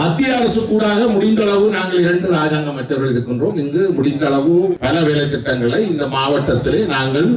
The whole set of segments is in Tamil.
மத்திய அரசு கூடாக முடிந்த அளவு நாங்கள் இரண்டு ராஜாங்க அமைச்சர்கள் இருக்கின்றோம். இங்கு முடிந்த அளவு பல வேலை திட்டங்களை இந்த மாவட்டத்திலே நாங்கள்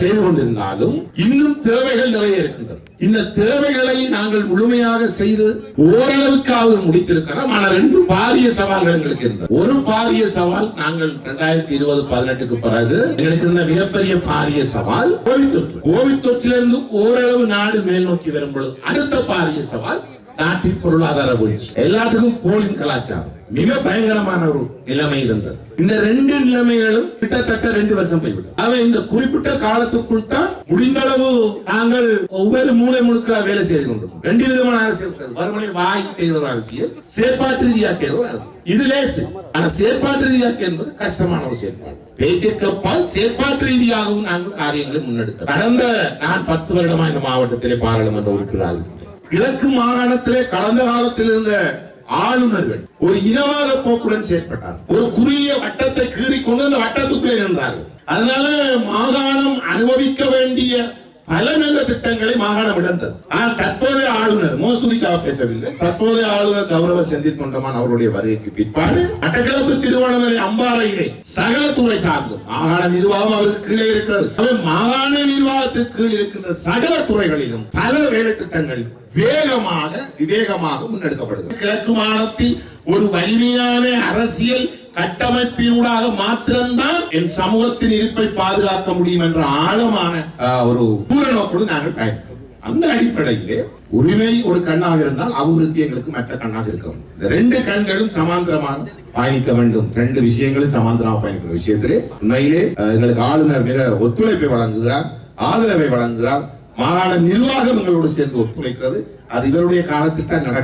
செய்து கொண்டிருந்தாலும் இன்னும் தேவைகள் நிறைய இருக்கின்றன. இந்த தேவைகளை நாங்கள் முழுமையாக செய்து ஓரளவுக்காவது முடித்திருக்கிறோம். ஆனால் ரெண்டு பாரிய சவால்கள் எங்களுக்கு இருந்தது. ஒரு பாரிய சவால் நாங்கள் இரண்டாயிரத்தி இருபது பதினெட்டுக்கு பிறகு எங்களுக்கு இருந்த மிகப்பெரிய பாரிய சவால் கோவிட் தொற்று. கோவிட் தொற்றிலிருந்து ஓரளவு நாடு மேல் நோக்கி வரும் பொழுது அடுத்த பாரிய சவால் நாட்டின் பொருளாதார வீழ்ச்சி. எல்லாத்துக்கும் போலின் கலாச்சாரம். மிக பயங்கரமான ஒரு நிலைமை இருந்தது. இந்த ரெண்டு நிலைமைகளும் கிட்டத்தட்ட ரெண்டு வருஷம் போய்விடும் அவை இந்த குறிப்பிட்ட காலத்துக்குள் தான் முடிந்த அளவு நாங்கள் ஒவ்வொரு மூளை முழுக்க வேலை செய்து கொண்டிருக்கோம் ரெண்டு விதமான அரசியல் இருக்கிறது. வறுமனை வாய் செய்கிற ஒரு அரசியல் செயற்பாட்டு ரீதியா செய்கிற ஒரு அரசியல். இது லேசு. ஆனா செயற்பாட்டு ரீதியா என்பது கஷ்டமான ஒரு செயற்பாடு. பேச்சுக்கு செயற்பாட்டு ரீதியாகவும் நாங்கள் காரியங்களை முன்னெடுக்க கடந்த நான் பத்து வருடமா இந்த மாவட்டத்திலே பாராளுமன்ற உறுப்பினராக கிழக்கு மாகாணத்திலே கடந்த காலத்தில் இருந்த ஆளுநர்கள் ஒரு இனவாத போக்குடன் செயற்பட்டார். ஒரு குறுகிய வட்டத்தை கீறிக்கொண்டு அந்த வட்டத்துக்குள்ளே நின்றார்கள். அதனால மாகாணம் அனுபவிக்க வேண்டிய பல நல்ல திட்டங்களை மாகாணம் இழந்தது. ஆனால் தற்போதைய ஆளுநர் மோஸ்துதிக்காக பேசவில்லை. தற்போதைய ஆளுநர் கௌரவ செந்தில் தொண்டமான் அவருடைய வருகைக்கு பிற்பாடு மட்டக்களப்பு திருவண்ணாமலை அம்பாறையிலே சகல துறை சார்ந்தும் மாகாண நிர்வாகம் அவருக்கு கீழே இருக்கிறது. மாகாண நிர்வாகத்துக்கு கீழ் இருக்கின்ற சகல துறைகளிலும் பல வேலை திட்டங்கள் வேகமாக விவேகமாக முன்னெடுக்கப்படுகிறது. கிழக்கு மாநிலத்தில் ஒரு வலிமையான அரசியல் கட்டமைப்பினூடாக மாத்திரம்தான் என் சமூகத்தின் இருப்பை பாதுகாக்க முடியும் என்ற ஆழமான ஒரு பூரணோக்கோடு நாங்கள் பயன்படுத்தோம் அந்த அடிப்படையிலே உரிமை ஒரு கண்ணாக இருந்தால் அபிவிருத்தி எங்களுக்கு மற்ற கண்ணாக இருக்கும் இந்த ரெண்டு கண்களும் சமாந்தரமாக பயணிக்க வேண்டும். ரெண்டு விஷயங்களும் சமாந்தரமாக பயணிக்கிற விஷயத்திலே உண்மையிலே எங்களுக்கு ஆளுநர் மிக ஒத்துழைப்பை வழங்குகிறார் ஆதரவை வழங்குகிறார். மாகாண நிர்வாகம் எங்களோடு சேர்ந்து ஒத்துழைக்கிறது. அது இவருடைய காலத்தில் தான் நடக்கும்.